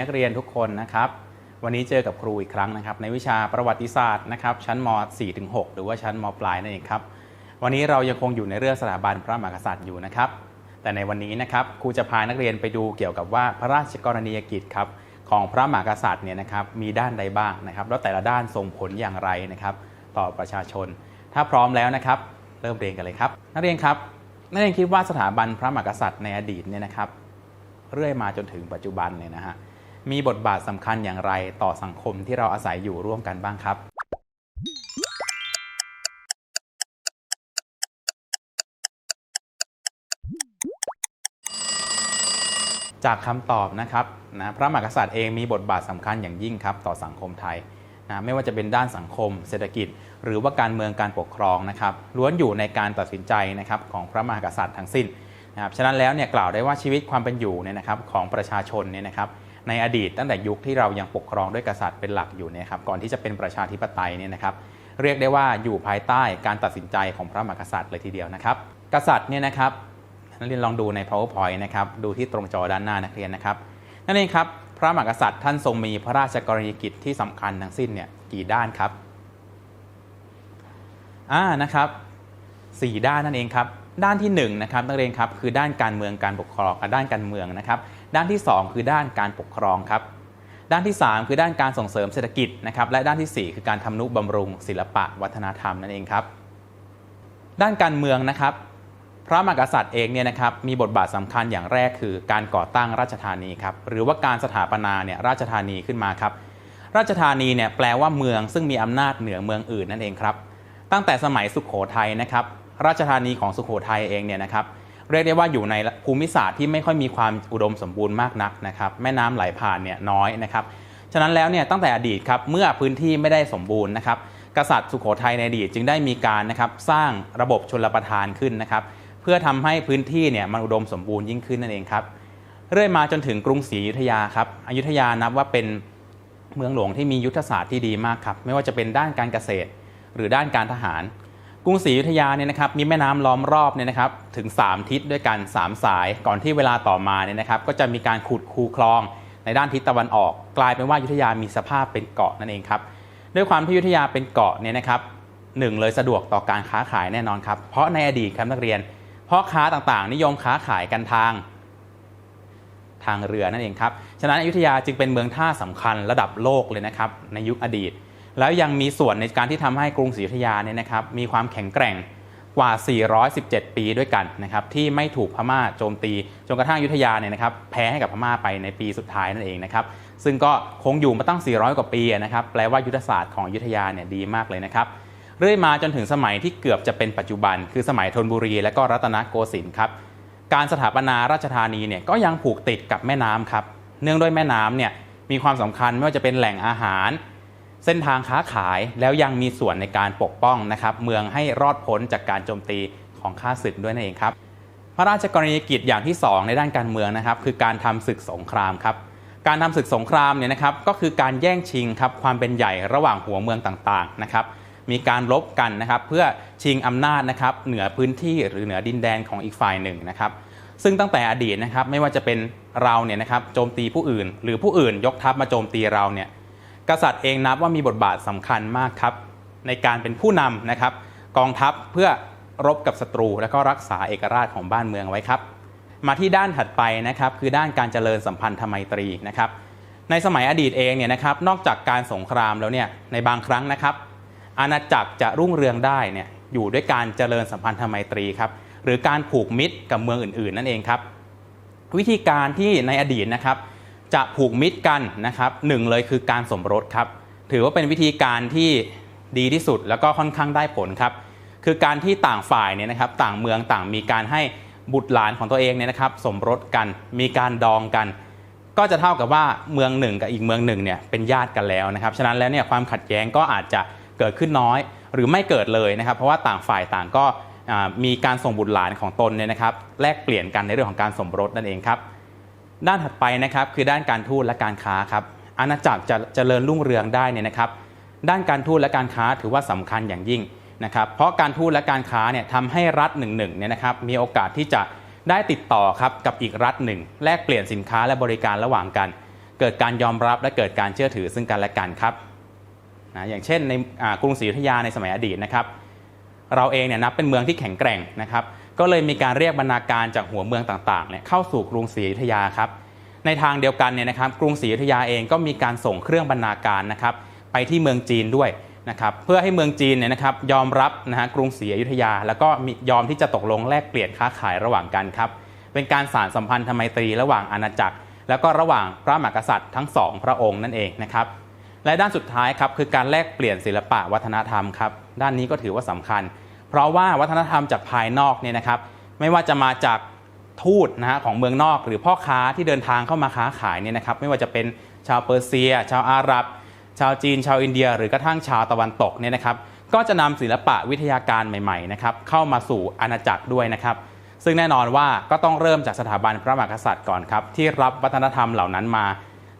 นักเรียนทุกคนนะครับ วันนี้เจอกับครูอีกครั้งนะครับ ในวิชาประวัติศาสตร์นะครับ ชั้นม 4-6 หรือว่าชั้นมปลายนั่นเองครับ วันนี้เรายังคงอยู่ในเรื่องสถาบันพระมหากษัตริย์อยู่นะครับ แต่ในวันนี้นะครับครูจะพานักเรียนไปดูเกี่ยวกับว่าพระราชกรณียกิจครับของพระมหากษัตริย์เนี่ยนะครับมีด้านใดบ้างนะครับ แล้วแต่ละด้านส่งผลอย่างไรนะครับ ต่อประชาชน ถ้าพร้อมแล้วนะครับ เริ่มเรียนกันเลยครับ นักเรียนครับนักเรียนคิดว่าสถาบันพระมหากษัตริย์ในอดีตเนี่ยนะครับ เรื่อยมาจนถึงปัจจุบันเนี่ยนะฮะ มีบทบาทสำคัญอย่างไรต่อสังคมที่เราอาศัยอยู่ร่วมกันบ้างครับจากคำตอบนะครับนะพระมหากษัตริย์เองมีบทบาทสำคัญอย่างยิ่งครับต่อสังคมไทยนะไม่ว่าจะเป็นด้านสังคม เศรษฐกิจ หรือว่าการเมืองการปกครองนะครับล้วนอยู่ในการตัดสินใจนะครับของพระมหากษัตริย์ทั้งสิ้นนะครับฉะนั้นแล้วเนี่ยกล่าวได้ว่าชีวิตความเป็นอยู่เนี่ยนะครับของประชาชนเนี่ยนะครับ ในอดีตตั้งแต่ยุคที่เรายังปกครองด้วยกษัตริย์เป็นหลักอยู่เนี่ยครับก่อนที่จะเป็นประชาธิปไตยเนี่ยนะครับเรียกได้ว่าอยู่ภายใต้การตัดสินใจของพระมหากษัตริย์เลยทีเดียวนะครับ กษัตริย์เนี่ยนะครับนักเรียนลองดูใน powerpoint นะครับดูที่ตรงจอด้านหน้านักเรียนนะครับนั่นเองครับพระมหากษัตริย์ท่านทรงมีพระราชกรณียกิจที่สำคัญทั้งสิ้นเนี่ยกี่ด้านครับอ่านะครับสี่ด้านนั่นเองครับด้านที่1นะครับนักเรียนครับคือด้านการเมืองการปกครองด้านการเมืองนะครับ ด้านที่ 2 คือด้านการปกครองครับด้านที่ 3 คือด้านการส่งเสริมเศรษฐกิจนะครับและด้านทีสี่ 4 คือการทำนุบำรุง ศิลปะวัฒนธรรมนั่นเองครับ ด้านการเมืองนะครับ พระมหากษัตริย์เองเนี่ยนะครับมีบทบาทสำคัญอย่างแรกคือการก่อตั้งราชธานีครับหรือว่าการสถาปนาเนี่ยราชธานีขึ้นมาครับราชธานีเนี่ยแปลว่าเมืองซึ่งมีอำนาจเหนือเมืองอื่นนั่นเองครับตั้งแต่สมัยสุขโขทัยนะครับราชธานีของสุขโขทัยเองเนี่ยนะครับ เรียกได้ว่าอยู่ในภูมิศาสตร์ที่ไม่ค่อยมีความอุดมสมบูรณ์มากนักนะครับแม่น้ำไหลผ่านเนี่ยน้อยนะครับฉะนั้นแล้วเนี่ยตั้งแต่อดีตครับเมื่อพื้นที่ไม่ได้สมบูรณ์นะครับกษัตริย์สุโขทัยในอดีตจึงได้มีการนะครับสร้างระบบชนประทานขึ้นนะครับเพื่อทำให้พื้นที่เนี่ยมันอุดมสมบูรณ์ยิ่งขึ้นนั่นเองครับเรื่อยมาจนถึงกรุงศรีอยุธยาครับอยุธยานับว่าเป็นเมืองหลวงที่มียุทธศาสตร์ที่ดีมากครับไม่ว่าจะเป็นด้านการเกษตร หรือด้านการทหาร กรุงศรีอยุธยาเนี่ยนะครับมีแม่น้ำล้อมรอบเนี่ยนะครับถึง 3 ทิศด้วยกัน 3 สาย ก่อนที่เวลาต่อมาเนี่ยนะครับก็จะมีการขุดคูคลองในด้านทิศตะวันออก กลายเป็นว่ายุธยามีสภาพเป็นเกาะนั่นเองครับด้วยความที่ยุธยาเป็นเกาะเนี่ยนะครับหนึ่งเลยสะดวกต่อการค้าขายแน่นอนครับเพราะในอดีตครับนักเรียนพ่อค้าต่างๆ นิยมค้าขายกันทางทางเรือนั่นเองครับฉะนั้นอยุธยาจึงเป็นเมืองท่าสำคัญระดับโลกเลยนะครับในยุคอดีต แล้วยังมีส่วนในการที่ทำให้กรุงศรีอยุธยาเนี่ยนะครับมีความแข็งแกร่งกว่า 417 ปีด้วยกันนะครับที่ไม่ถูกพม่าโจมตี จนกระทั่งยุทธยาเนี่ยนะครับแพ้ให้กับพม่าไปในปีสุดท้ายนั่นเองนะครับซึ่งก็คงอยู่มาตั้ง 400 กว่าปีนะครับแปลว่ายุทธศาสตร์ของยุทธยาเนี่ยดีมากเลยนะครับเรื่อยมาจนถึงสมัยที่เกือบจะเป็นปัจจุบัน คือสมัยธนบุรีและก็รัตนโกสินทร์ครับการสถาปนาราชธานีเนี่ยก็ยังผูกติดกับแม่น้ำครับเนื่องด้วยแม่น้ำเนี่ยมีความสำคัญไม่ว่าจะเป็นแหล่งอาหาร เส้นทางค้าขายแล้วยังมีส่วนในการปกป้องนะครับเมืองให้รอดพ้นจากการโจมตีของข้าศึกด้วยนั่นเองครับ พระราชกรณียกิจอย่างที่ 2 ในด้านการเมืองนะครับคือการทำศึกสงครามครับการทำศึกสงครามเนี่ยนะครับก็คือการแย่งชิงครับความเป็นใหญ่ระหว่างหัวเมืองต่างๆนะครับมีการลบกันนะครับเพื่อชิงอำนาจนะครับเหนือพื้นที่หรือเหนือดินแดนของอีกฝ่ายหนึ่งนะครับซึ่งตั้งแต่อดีตนะครับไม่ว่าจะเป็นเราเนี่ยนะครับโจมตีผู้อื่น หรือผู้อื่นยกทัพมาโจมตีเราเนี่ย กษัตริย์เองนับว่ามีบทบาทสำคัญมากครับ ในการเป็นผู้นำนะครับ กองทัพเพื่อรบกับศัตรู และก็รักษาเอกราชของบ้านเมืองไว้ครับ มาที่ด้านถัดไปนะครับคือด้านการเจริญสัมพันธไมตรีนะครับ ในสมัยอดีตเองเนี่ยนะครับนอกจากการสงครามแล้วเนี่ยในบางครั้งนะครับ อาณาจักรจะรุ่งเรืองได้เนี่ยอยู่ด้วยการเจริญสัมพันธไมตรีครับหรือการผูกมิตรกับเมืองอื่นๆ นั่นเองครับ วิธีการที่ในอดีตนะครับ จะผูกมิตรกันนะครับหนึ่งเลยคือการสมรสครับ ถือว่าเป็นวิธีการที่ดีที่สุดแล้วก็ค่อนข้างได้ผลครับ คือการที่ต่างฝ่ายเนี่ยนะครับ ต่างเมืองต่างมีการให้บุตรหลานของตัวเองเนี่ยนะครับ สมรสกันมีการดองกัน ก็จะเท่ากับว่าเมืองหนึ่งกับอีกเมืองหนึ่งเนี่ยเป็นญาติกันแล้วนะครับฉะนั้นแล้วเนี่ยความขัดแย้งก็อาจจะเกิดขึ้นน้อย หรือไม่เกิดเลยนะครับ เพราะว่าต่างฝ่ายต่างก็มีการส่งบุตรหลานของตนเนี่ยนะครับ แลกเปลี่ยนกันในเรื่องของการสมรสนั่นเองครับ ด้านถัดไปนะครับคือด้านการทูตและการค้าครับอาณาจักรจะเจริญรุ่งเรืองได้เนี่ยนะครับ ด้านการทูตและการค้าถือว่าสำคัญอย่างยิ่งนะครับ เพราะการทูตและการค้าเนี่ยทำให้รัฐหนึ่งหนึ่งเนี่ยนะครับมีโอกาสที่จะได้ติดต่อครับกับอีกรัฐหนึ่งแลกเปลี่ยนสินค้าและบริการระหว่างกัน เกิดการยอมรับและเกิดการเชื่อถือซึ่งกันและกันครับนะอย่างเช่นในกรุงศรีอยุธยาในสมัยอดีตนะครับ เราเองเนี่ยนับเป็นเมืองที่แข็งแกร่งนะครับ ก็เลยมีการเรียกบรรณาการจากหัวเมืองต่างๆเนี่ยเข้าสู่กรุงศรีอยุธยาครับในทางเดียวกันเนี่ยนะครับกรุงศรีอยุธยาเองก็มีการส่งเครื่องบรรณาการนะครับไปที่เมืองจีนด้วยนะครับเพื่อให้เมืองจีนเนี่ยนะครับยอมรับนะฮะกรุงศรีอยุธยา แล้วก็ยอมที่จะตกลงแลกเปลี่ยนค้าขายระหว่างกันครับเป็นการสานสัมพันธไมตรีระหว่างอาณาจักร แล้วก็ระหว่างพระมหากษัตริย์ทั้งสองพระองค์นั่นเองนะครับและด้านสุดท้ายครับคือการแลกเปลี่ยนศิลปะวัฒนธรรมครับด้านนี้ก็ถือว่าสำคัญ เพราะว่าวัฒนธรรมจากภายนอกเนี่ยนะครับ ไม่ว่าจะมาจากทูตนะฮะของเมืองนอก หรือพ่อค้าที่เดินทางเข้ามาค้าขายเนี่ยนะครับ ไม่ว่าจะเป็นชาวเปอร์เซีย ชาวอาหรับ ชาวจีน ชาวอินเดีย หรือกระทั่งชาวตะวันตกเนี่ยนะครับ ก็จะนำศิลปะวิทยาการใหม่ๆนะครับเข้ามาสู่อาณาจักรด้วยนะครับ ซึ่งแน่นอนว่าก็ต้องเริ่มจากสถาบันพระมหากษัตริย์ก่อนครับที่รับวัฒนธรรมเหล่านั้นมา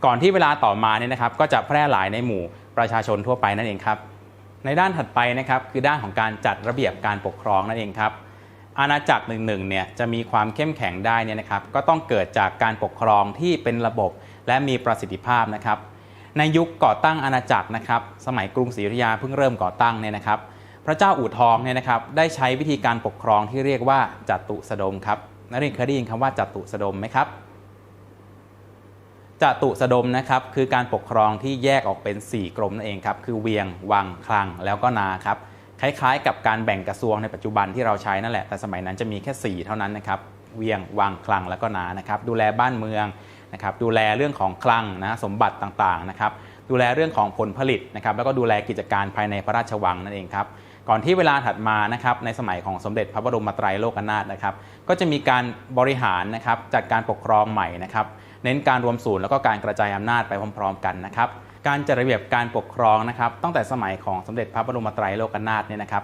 ก่อนที่เวลาต่อมาเนี่ยนะครับ ก็จะแพร่หลายในหมู่ประชาชนทั่วไปนั่นเองครับ ในด้านถัดไปนะครับคือด้านของการจัดระเบียบการปกครองนั่นเองครับอาณาจักรหนึ่งๆเนี่ยจะมีความเข้มแข็งได้เนี่ยนะครับก็ต้องเกิดจากการปกครองที่เป็นระบบและมีประสิทธิภาพนะครับ ในยุคก่อตั้งอาณาจักรนะครับสมัยกรุงศรีอยุธยาเพิ่งเริ่มก่อตั้งเนี่ยนะครับ พระเจ้าอู่ทองเนี่ยนะครับได้ใช้วิธีการปกครองที่เรียกว่าจัตุสดมครับนักเรียนเคยได้ยินคำว่าจัตุสดมไหมครับ จตุสดมนะครับคือการปกครองที่แยกออกเป็น 4 กรมนั่นเองครับคือเวียง วัง คลัง แล้วก็นาครับคล้ายๆ กับการแบ่งกระทรวงในปัจจุบันที่เราใช้นั่นแหละ แต่สมัยนั้นจะมีแค่ 4 เท่านั้นนะครับเวียง วัง คลัง แล้วก็นานะครับดูแลบ้านเมืองนะครับดูแลเรื่องของคลังนะสมบัติต่างๆนะครับดูแลเรื่องของผลผลิตนะครับแล้วก็ดูแลกิจการภายในพระราชวังนั่นเองครับก่อนที่เวลาถัดมานะครับในสมัยของสมเด็จพระบรมไตรโลกนาถนะครับก็จะมีการบริหารนะครับจัดการปกครองใหม่นะครับ เน้นการรวมศูนย์แล้วก็การกระจายอำนาจไปพร้อม ๆ กันนะครับการจัดระเบียบการปกครองนะครับตั้งแต่สมัยของสมเด็จพระบรมไตรโลกนาถเนี่ยนะครับ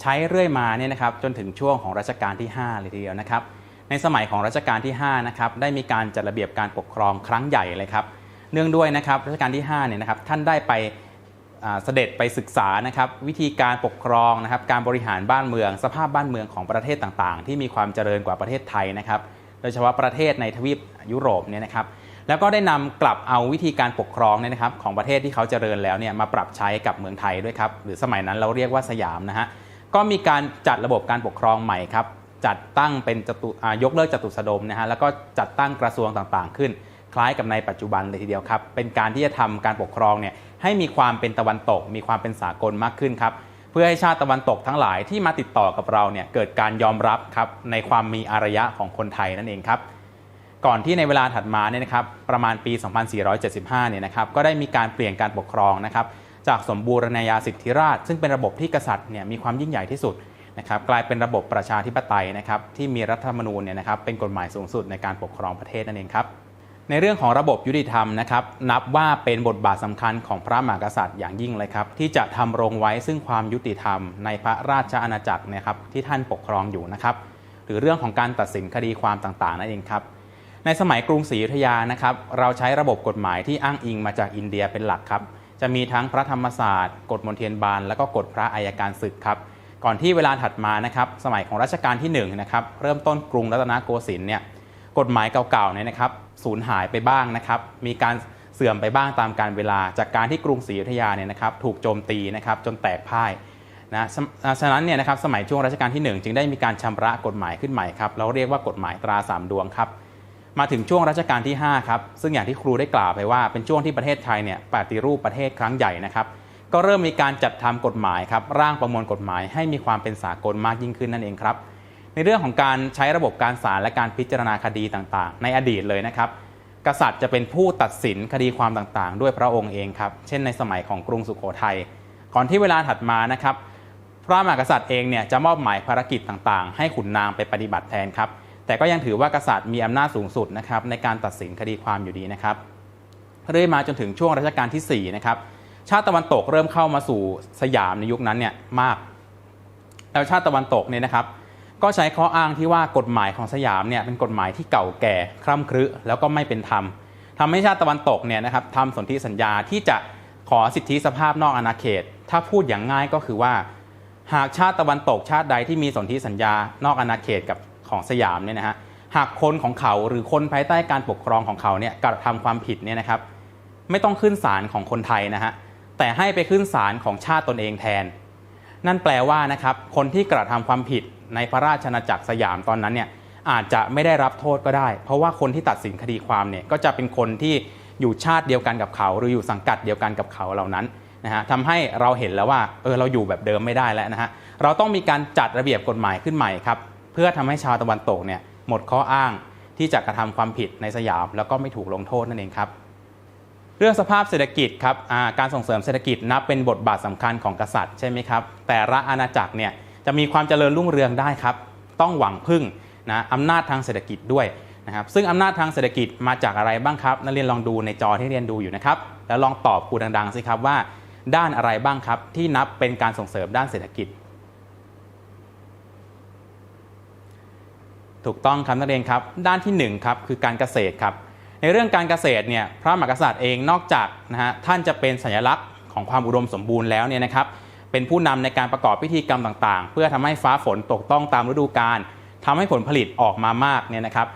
ใช้เรื่อยมาเนี่ยนะครับจนถึงช่วงของรัชกาลที่ 5 เลยทีเดียวนะครับในสมัยของรัชกาลที่5นะครับได้มีการจัดระเบียบการปกครองครั้งใหญ่เลยครับเนื่องด้วยนะครับรัชกาลที่5เนี่ยนะครับท่านได้ไปเสด็จไปศึกษานะครับวิธีการปกครองนะครับการบริหารบ้านเมือง สภาพบ้านเมืองของประเทศต่างๆ ที่มีความเจริญกว่าประเทศไทยนะครับ โดยเฉพาะประเทศในทวีปยุโรปเนี่ยนะครับแล้วก็ได้นำกลับเอาวิธีการปกครองเนี่ยนะครับของประเทศที่เขาเจริญแล้วเนี่ยมาปรับใช้กับเมืองไทยด้วยครับหรือสมัยนั้นเราเรียกว่าสยามนะฮะก็มีการจัดระบบการปกครองใหม่ครับจัดตั้งเป็นจตุยกเลิกจตุสดมนะฮะแล้วก็จัดตั้งกระทรวงต่างๆ ขึ้น คล้ายกับในปัจจุบันเลยทีเดียวครับเป็นการที่จะทำการปกครองเนี่ยให้มีความเป็นตะวันตก มีความเป็นสากลมากขึ้นครับ เพื่อให้ชาติตะวันตกทั้งหลายที่มาติดต่อกับเราเนี่ยเกิดการยอมรับครับในความมีอารยะของคนไทยนั่นเองครับก่อนที่ในเวลาถัดมาเนี่ยนะครับประมาณปี 2475 เนี่ยนะครับก็ได้มีการเปลี่ยนการปกครองนะครับจากสมบูรณาญาสิทธิราช ซึ่งเป็นระบบที่กษัตริย์เนี่ยมีความยิ่งใหญ่ที่สุดนะครับกลายเป็นระบบประชาธิปไตยนะครับที่มีรัฐธรรมนูญเนี่ยนะครับเป็นกฎหมายสูงสุดในการปกครองประเทศนั่นเองครับ ในเรื่องของระบบยุติธรรมนะครับนับว่าเป็นบทบาทสำคัญของพระมหากษัตริย์อย่างยิ่งเลยครับ ที่จะทำรงไว้ซึ่งความยุติธรรม ในพระราชอาณาจักรนะครับที่ท่านปกครองอยู่นะครับหรือเรื่องของการตัดสินคดีความต่างๆนั่นเองครับในสมัยกรุงศรีอยุธยานะครับเราใช้ระบบกฎหมายที่อ้างอิงมาจากอินเดียเป็นหลักครับจะมีทั้งพระธรรมศาสตร์กฎมนเทียนบานแล้วก็กฎพระอัยการศึกครับก่อนที่เวลาถัดมานะครับสมัยของรัชกาลที่1นะครับเริ่มต้นกรุงรัตนโกสินทร์เนี่ยกฎหมายเก่าๆเนี่ยนะครับ สูญหายไปบ้างนะครับมีการเสื่อมไปบ้างตามการเวลา จากการที่กรุงศรีอยุธยาเนี่ยนะครับถูกโจมตีนะครับจนแตกพ่ายนะฉะนั้นเนี่ยนะครับสมัยช่วงรัชกาลที่ 1 จึงได้มีการชำระกฎหมายขึ้นใหม่ครับเราเรียกว่ากฎหมายตราสามดวงครับมาถึงช่วงรัชกาลที่5ครับซึ่งอย่างที่ครูได้กล่าวไปว่าเป็นช่วงที่ประเทศไทยเนี่ยปฏิรูปประเทศครั้งใหญ่นะครับก็เริ่มมีการจัดทำกฎหมายครับร่างประมวลกฎหมายให้มีความเป็นสากลมากยิ่งขึ้นนั่นเองครับ ในเรื่องของการใช้ระบบการศาลและการพิจารณาคดีต่างๆ ในอดีตเลยนะครับ กษัตริย์จะเป็นผู้ตัดสินคดีความต่างๆ ด้วยพระองค์เองครับ เช่นในสมัยของกรุงสุโขทัย ก่อนที่เวลาถัดมานะครับ พระมหากษัตริย์เองเนี่ยจะมอบหมายภารกิจต่างๆ ให้ขุนนางไปปฏิบัติแทนครับ แต่ก็ยังถือว่ากษัตริย์มีอำนาจสูงสุดนะครับในการตัดสินคดีความอยู่ดีนะครับ เรื่อยมาจนถึงช่วงรัชกาลที่4นะครับ ชาติตะวันตกเริ่มเข้ามาสู่สยามในยุคนั้นเนี่ยมาก แล้วชาติตะวันตกเนี่ยนะครับ ก็ใช้ข้ออ้างที่ว่ากฎหมายของสยามเนี่ยเป็นกฎหมายที่เก่าแก่คร่ำครึแล้วก็ไม่เป็นธรรมทำให้ชาติตะวันตกเนี่ยนะครับทำสนธิสัญญาที่จะขอสิทธิสภาพนอกอาณาเขต ถ้าพูดอย่างง่ายก็คือว่า หากชาติตะวันตกชาติใดที่มีสนธิสัญญานอกอาณาเขตกับของสยามเนี่ยนะฮะหากคนของเขาหรือคนภายใต้การปกครองของเขาเนี่ยกระทำความผิดเนี่ยนะครับ ไม่ต้องขึ้นศาลของคนไทยนะฮะแต่ให้ไปขึ้นศาลของชาติตนเองแทน นั่นแปลว่านะครับคนที่กระทำความผิด ในพระราชอาณาจักรสยามตอนนั้นเนี่ยอาจจะไม่ได้รับโทษก็ได้ เพราะว่าคนที่ตัดสินคดีความเนี่ยก็จะเป็นคนที่อยู่ชาติเดียวกันกับเขา หรืออยู่สังกัดเดียวกันกับเขาเหล่านั้นนะฮะทำให้เราเห็นแล้วว่าเออเราอยู่แบบเดิมไม่ได้แล้วนะฮะเราต้องมีการจัดระเบียบกฎหมายขึ้นใหม่ครับเพื่อทำให้ชาวตะวันตกเนี่ยหมดข้ออ้างที่จะกระทำความผิดในสยาม แล้วก็ไม่ถูกลงโทษนั่นเองครับเรื่องสภาพเศรษฐกิจครับการส่งเสริมเศรษฐกิจนับเป็นบทบาทสำคัญของกษัตริย์ใช่ไหมครับแต่ละอาณาจักรเนี่ย จะมีความเจริญรุ่งเรืองได้ครับ ต้องหวังพึ่งนะอำนาจทางเศรษฐกิจด้วยนะครับ ซึ่งอำนาจทางเศรษฐกิจมาจากอะไรบ้างครับ นักเรียนลองดูในจอที่เรียนดูอยู่นะครับ แล้วลองตอบครูดังๆสิครับว่า ด้านอะไรบ้างครับ ที่นับเป็นการส่งเสริมด้านเศรษฐกิจ ถูกต้องครับนักเรียนครับ ด้านที่1ครับคือการเกษตรครับ ในเรื่องการเกษตรเนี่ยพระมหากษัตริย์เองนอกจากนะฮะท่านจะเป็นสัญลักษณ์ของความอุดมสมบูรณ์แล้วเนี่ยนะครับ เป็นผู้นำในการประกอบพิธีกรรมต่างๆ เพื่อทำให้ฟ้าฝนตกต้องตามฤดูกาลทำให้ผลผลิตออกมามากเนี่ยนะครับ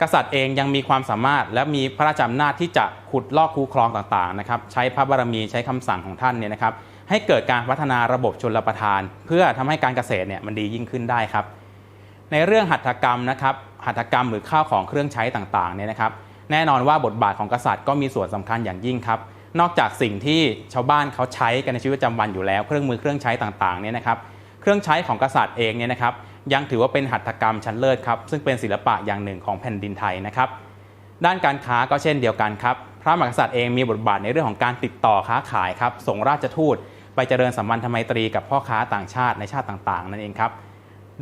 กษัตริย์เองยังมีความสามารถ และมีพระราชอำนาจที่จะขุดลอกคูคลองต่างๆนะครับใช้พระบารมีใช้คำสั่งของท่านเนี่ยนะครับให้เกิดการพัฒนาระบบชนรประทาน เพื่อทำให้การเกษตรเนี่ยมันดียิ่งขึ้นได้ครับ ในเรื่องหัตถกรรมนะครับหัตถกรรมหรือข้าวของเครื่องใช้ต่างๆเนี่ยนะครับ แน่นอนว่าบทบาทของกษัตริย์ก็มีส่วนสำคัญอย่างยิ่งครับ นอกจากสิ่งที่ชาวบ้านเขาใช้กันในชีวิตประจำวันอยู่แล้ว เครื่องมือเครื่องใช้ต่างๆเนี่ยนะครับเครื่องใช้ของกษัตริย์เองเนี่ยนะครับยังถือว่าเป็นหัตถกรรมชั้นเลิศครับซึ่งเป็นศิลปะอย่างหนึ่งของแผ่นดินไทยนะครับด้านการค้าก็เช่นเดียวกันครับพระมหากษัตริย์เองมีบทบาทในเรื่องของการติดต่อค้าขายครับส่งราชทูตไปเจริญสัมพันธไมตรีกับพ่อค้าต่างชาติในชาติต่างๆ นั่นเองครับ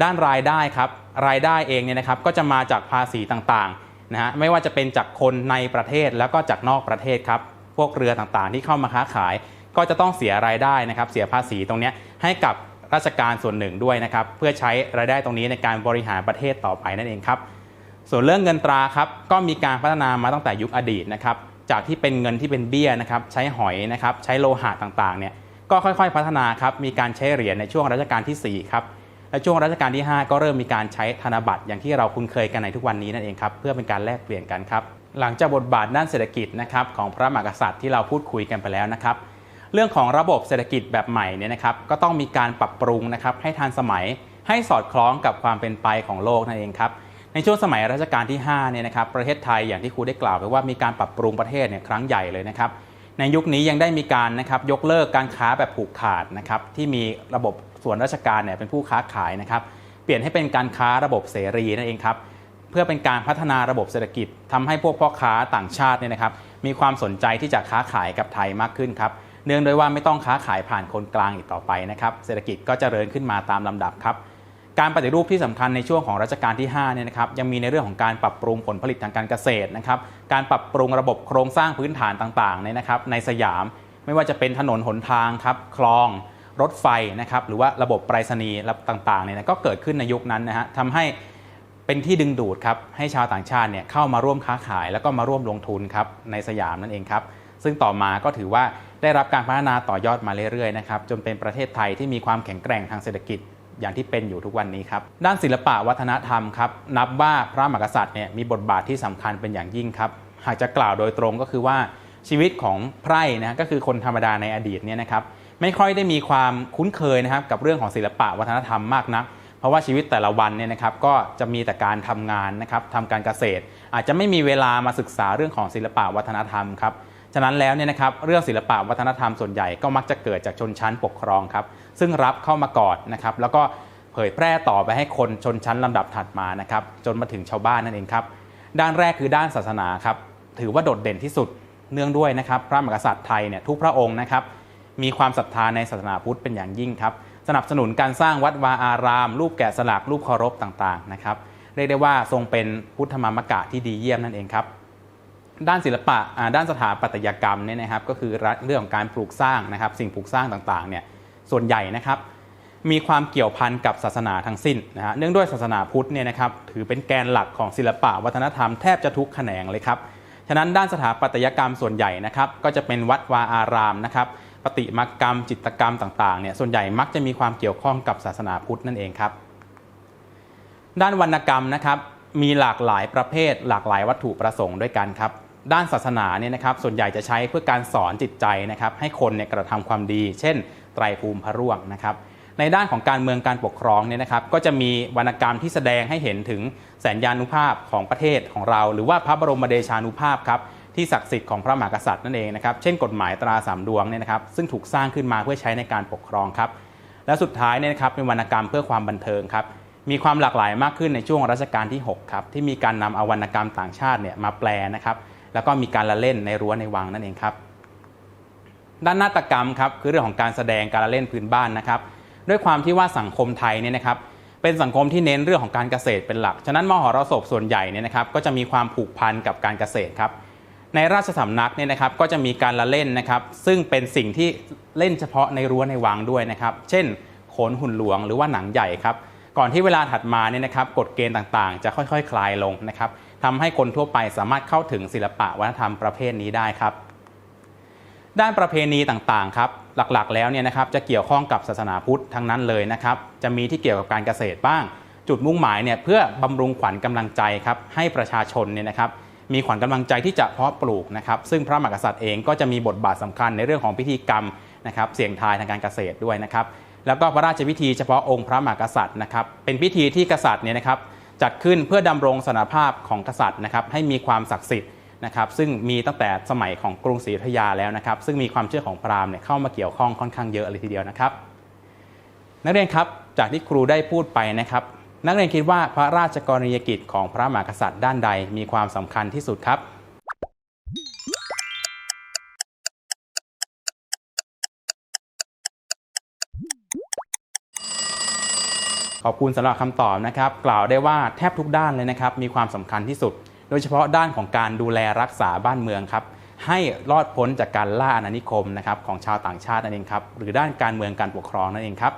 ด้านรายได้ครับรายได้เองเนี่ยนะครับก็จะมาจากภาษีต่างๆนะฮะไม่ว่าจะเป็นจากคนในประเทศแล้วก็จากนอกประเทศครับ พวกเรือต่างๆ ที่เข้ามาค้าขาย ก็จะต้องเสียรายได้นะครับ เสียภาษีตรงนี้ให้กับราชการส่วนหนึ่งด้วยนะครับ เพื่อใช้รายได้ตรงนี้ในการบริหารประเทศต่อไปนั่นเองครับ ส่วนเรื่องเงินตราครับก็มีการพัฒนามาตั้งแต่ยุคอดีตนะครับ จากที่เป็นเงินที่เป็นเบี้ยนะครับ ใช้หอยนะครับ ใช้โลหะต่างๆ เนี่ย ก็ค่อยๆ พัฒนาครับ มีการใช้เหรียญในช่วงรัชกาลที่4ครับ และช่วงรัชกาลที่ 5 ก็เริ่มมีการใช้ธนบัตรอย่างที่เราคุ้นเคยกันในทุกวันนี้นั่นเองครับ เพื่อเป็นการแลกเปลี่ยนกันครับ หลังจากบทบาทด้านเศรษฐกิจนะครับของพระมหากษัตริย์ที่เราพูดคุยกันไปแล้วนะครับ เรื่องของระบบเศรษฐกิจแบบใหม่เนี่ยนะครับ ก็ต้องมีการปรับปรุงนะครับให้ทันสมัยให้สอดคล้องกับความเป็นไปของโลกนั่นเองครับในช่วงสมัยรัชกาลที่5เนี่ยนะครับประเทศไทยอย่างที่ครูได้กล่าวไปว่ามีการปรับปรุงประเทศเนี่ยครั้งใหญ่เลยนะครับ ในยุคนี้ยังได้มีการนะครับยกเลิกการค้าแบบผูกขาดนะครับที่มีระบบส่วนราชการเนี่ยเป็นผู้ค้าขายนะครับเปลี่ยนให้เป็นการค้าระบบเสรีนั่นเองครับ เพื่อเป็นการพัฒนาระบบเศรษฐกิจทำให้พวกพ่อค้าต่างชาติเนี่ยนะครับมีความสนใจที่จะค้าขายกับไทยมากขึ้นครับเนื่องด้วยว่าไม่ต้องค้าขายผ่านคนกลางอีกต่อไปนะครับเศรษฐกิจก็จเจริญขึ้นมาตามลำดับครับการปฏิรูปที่สำคัญในช่วงของรัชกาลที่5เนี่ยนะครับยังมีในเรื่องของการปรับปรุงผลผลิตทางการเกษตรนะครับการปรับปรุงระบบโครงสร้างพื้นฐานต่างๆเนี่ยนะครับในสยามไม่ว่าจะเป็นถนนหนทางครับคลอง รถไฟนะครับหรือว่าระบบไปรษณีย์ต่างๆเนี่ยก็เกิดขึ้นในยุคนั้นนะฮะทำให้ เป็นที่ดึงดูดครับให้ชาวต่างชาติเนี่ยเข้ามาร่วมค้าขาย แล้วก็มาร่วมลงทุนครับในสยามนั่นเองครับซึ่งต่อมาก็ถือว่าได้รับการพัฒนาต่อยอดมาเรื่อยๆนะครับจนเป็นประเทศไทยที่มีความแข็งแกร่งทางเศรษฐกิจอย่างที่เป็นอยู่ทุกวันนี้ครับด้านศิลปะวัฒนธรรมครับนับว่าพระมหากษัตริย์เนี่ยมีบทบาทที่สำคัญเป็นอย่างยิ่งครับหากจะกล่าวโดยตรงก็คือว่าชีวิตของไพร่นะก็คือคนธรรมดาในอดีตเนี่ยนะครับไม่ค่อยได้มีความคุ้นเคยนะครับกับเรื่องของศิลปะวัฒนธรรมมากนัก เพราะว่าชีวิตแต่ละวันเนี่ยนะครับก็จะมีแต่การทำงานนะครับทำการเกษตร อาจจะไม่มีเวลามาศึกษาเรื่องของศิลปะวัฒนธรรมครับฉะนั้นแล้วเนี่ยนะครับเรื่องศิลปะวัฒนธรรมส่วนใหญ่ก็มักจะเกิดจากชนชั้นปกครองครับซึ่งรับเข้ามาก่อนนะครับแล้วก็เผยแพร่ต่อไปให้คนชนชั้นลำดับถัดมานะครับจนมาถึงชาวบ้านนั่นเองครับด้านแรกคือด้านศาสนาครับถือว่าโดดเด่นที่สุดเนื่องด้วยนะครับ พระมหากษัตริย์ไทยเนี่ยทุกพระองค์นะครับมีความศรัทธาในศาสนาพุทธเป็นอย่างยิ่งครับ สนับสนุนการสร้างวัดวาอาราม รูปแกะสลักรูปเคารพต่างๆนะครับเรียกได้ว่าทรงเป็นพุทธมามกะที่ดีเยี่ยมนั่นเองครับด้านศิลปะด้านสถาปัตยกรรมเนี่ยนะครับก็คือเรื่องของการปลูกสร้างนะครับสิ่งปลูกสร้างต่างๆเนี่ยส่วนใหญ่นะครับมีความเกี่ยวพันกับศาสนาทั้งสิ้นนะฮะเนื่องด้วยศาสนาพุทธเนี่ยนะครับถือเป็นแกนหลักของศิลปะวัฒนธรรมแทบจะทุกแขนงเลยครับฉะนั้นด้านสถาปัตยกรรมส่วนใหญ่นะครับก็จะเป็นวัดวาอารามนะครับ ปฏิมากรรม จิตกรรมต่างๆเนี่ยส่วนใหญ่มักจะมีความเกี่ยวข้องกับศาสนาพุทธนั่นเองครับด้านวรรณกรรมนะครับมีหลากหลายประเภท หลากหลายวัตถุประสงค์ด้วยกันครับด้านศาสนาเนี่ยนะครับส่วนใหญ่จะใช้เพื่อการสอนจิตใจนะครับให้คนเนี่ยกระทำความดี เช่น ไตรภูมิพระร่วงนะครับในด้านของการเมืองการปกครองเนี่ยนะครับก็จะมีวรรณกรรมที่แสดงให้เห็นถึงแสนยานุภาพของประเทศของเรา หรือว่าพระบรมเดชานุภาพครับ ที่ศักดิ์สิทธิ์ของพระมหากษัตริย์นั่นเองนะครับเช่นกฎหมายตราสามดวงเนี่ยนะครับซึ่งถูกสร้างขึ้นมาเพื่อใช้ในการปกครองครับและสุดท้ายเนี่ยนะครับเป็นวรรณกรรมเพื่อความบันเทิงครับมีความหลากหลายมากขึ้นในช่วงรัชกาลที่6ครับที่มีการนำเอาวรรณกรรมต่างชาติเนี่ยมาแปลนะครับแล้วก็มีการละเล่นในรั้วในวังนั่นเองครับด้านนาฏกรรมครับคือเรื่องของการแสดงการละเล่นพื้นบ้านนะครับด้วยความที่ว่าสังคมไทยเนี่ยนะครับเป็นสังคมที่เน้นเรื่องของการเกษตรเป็นหลัก ฉะนั้นมหรสพส่วนใหญ่เนี่ยนะครับก็จะมีความผูกพันกับการเกษตรครับ ในราชสำนักเนี่ยนะครับก็จะมีการละเล่นนะครับซึ่งเป็นสิ่งที่เล่นเฉพาะในรั้วในวังด้วยนะครับ เช่นโขนหุ่นหลวงหรือว่าหนังใหญ่ครับก่อนที่เวลาถัดมาเนี่ยนะครับกฎเกณฑ์ต่างๆ จะค่อยๆคลายลงนะครับทำให้คนทั่วไปสามารถเข้าถึงศิลปะวัฒนธรรมประเภทนี้ได้ครับ ด้านประเพณีต่างๆครับหลักๆ แล้วเนี่ยนะครับจะเกี่ยวข้องกับศาสนาพุทธทั้งนั้นเลยนะครับจะมีที่เกี่ยวกับการเกษตรบ้าง จุดมุ่งหมายเนี่ยเพื่อบำรุงขวัญกำลังใจครับให้ประชาชนเนี่ยนะครับ มีขวัญกำลังใจที่จะเพาะปลูกนะครับ ซึ่งพระมหากษัตริย์เองก็จะมีบทบาทสำคัญในเรื่องของพิธีกรรมนะครับ เสี่ยงทายทางการเกษตรด้วยนะครับ แล้วก็พระราชพิธีเฉพาะองค์พระมหากษัตริย์นะครับ เป็นพิธีที่กษัตริย์เนี่ยนะครับจัดขึ้นเพื่อดำรงสถานภาพของกษัตริย์นะครับ ให้มีความศักดิ์สิทธิ์นะครับ ซึ่งมีตั้งแต่สมัยของกรุงศรีอยุธยาแล้วนะครับ ซึ่งมีความเชื่อของพราหมณ์เนี่ยเข้ามาเกี่ยวข้องค่อนข้างเยอะเลยทีเดียวนะครับ นักเรียนครับ จากที่ครูได้พูดไปนะครับ นักเรียนคิดว่าพระราชกรณียกิจของพระมหากษัตริย์ด้านใดมีความสำคัญที่สุดครับ ขอบคุณสำหรับคำตอบนะครับ กล่าวได้ว่าแทบทุกด้านเลยนะครับมีความสำคัญที่สุด โดยเฉพาะด้านของการดูแลรักษาบ้านเมืองครับให้รอดพ้นจากการล่าอาณานิคมนะครับของชาวต่างชาตินั่นเองครับหรือด้านการเมืองการปกครองนั่นเองครับ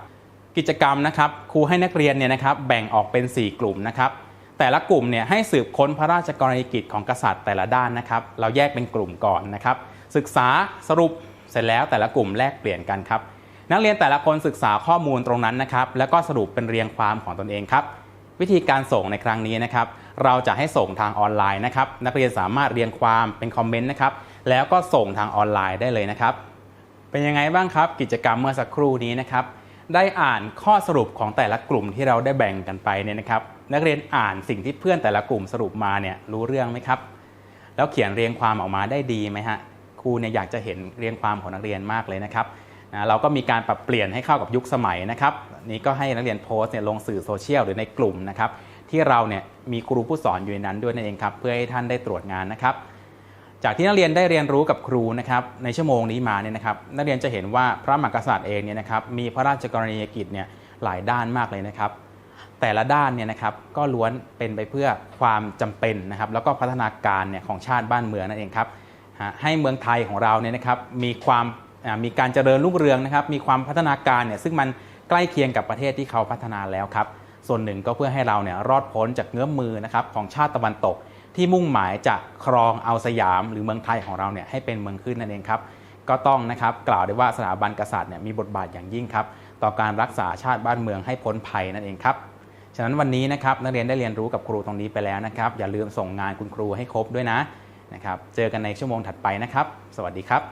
กิจกรรมนะครับครูให้นักเรียนเนี่ยนะครับแบ่งออกเป็น 4 กลุ่มนะครับแต่ละกลุ่มเนี่ยให้สืบค้นพระราชกรณียกิจของกษัตริย์แต่ละด้านนะครับเราแยกเป็นกลุ่มก่อนนะครับศึกษาสรุปเสร็จแล้วแต่ละกลุ่มแลกเปลี่ยนกันครับนักเรียนแต่ละคนศึกษาข้อมูลตรงนั้นนะครับแล้วก็สรุปเป็นเรียงความของตนเองครับวิธีการส่งในครั้งนี้นะครับเราจะให้ส่งทางออนไลน์นะครับนักเรียนสามารถเรียงความเป็นคอมเมนต์นะครับแล้วก็ส่งทางออนไลน์ได้เลยนะครับเป็นยังไงบ้างครับกิจกรรมเมื่อสักครู่นี้นะครับ ได้อ่านข้อสรุปของแต่ละกลุ่มที่เราได้แบ่งกันไปเนี่ยนะครับ นักเรียนอ่านสิ่งที่เพื่อนแต่ละกลุ่มสรุปมาเนี่ยรู้เรื่องไหมครับ แล้วเขียนเรียงความออกมาได้ดีไหมฮะครูเนี่ยอยากจะเห็นเรียงความของนักเรียนมากเลยนะครับนะเราก็มีการปรับเปลี่ยนให้เข้ากับยุคสมัยนะครับนี่ก็ให้นักเรียนโพสต์เนี่ยลงสื่อโซเชียลหรือในกลุ่มนะครับที่เราเนี่ยมีครูผู้สอนอยู่ในนั้นด้วยนั่นเองครับเพื่อให้ท่านได้ตรวจงานนะครับ จากที่นักเรียนได้เรียนรู้กับครูนะครับในชั่วโมงนี้มาเนี่ยนะครับนักเรียนจะเห็นว่าพระมหากษัตริย์เองเนี่ยนะครับมีพระราชกรณียกิจเนี่ยหลายด้านมากเลยนะครับ แต่ละด้านเนี่ยนะครับก็ล้วนเป็นไปเพื่อความจำเป็นนะครับแล้วก็พัฒนาการเนี่ยของชาติบ้านเมืองนั่นเองครับฮะให้เมืองไทยของเราเนี่ยนะครับมีความมีการเจริญรุ่งเรืองนะครับมีความพัฒนาการเนี่ยซึ่งมันใกล้เคียงกับประเทศที่เขาพัฒนาแล้วครับส่วนหนึ่งก็เพื่อให้เราเนี่ยรอดพ้นจากเงื้อมมือนะครับของชาติตะวันตก ที่มุ่งหมายจะครองเอาสยามหรือเมืองไทยของเราเนี่ยให้เป็นเมืองขึ้นนั่นเองครับก็ต้องนะครับกล่าวได้ว่าสถาบันกษัตริย์เนี่ยมีบทบาทอย่างยิ่งครับต่อการรักษาชาติบ้านเมืองให้พ้นภัยนั่นเองครับฉะนั้นวันนี้นะครับนักเรียนได้เรียนรู้กับครูตรงนี้ไปแล้วนะครับ อย่าลืมส่งงานคุณครูให้ครบด้วยนะนะครับเจอกันในชั่วโมงถัดไปนะครับ สวัสดีครับ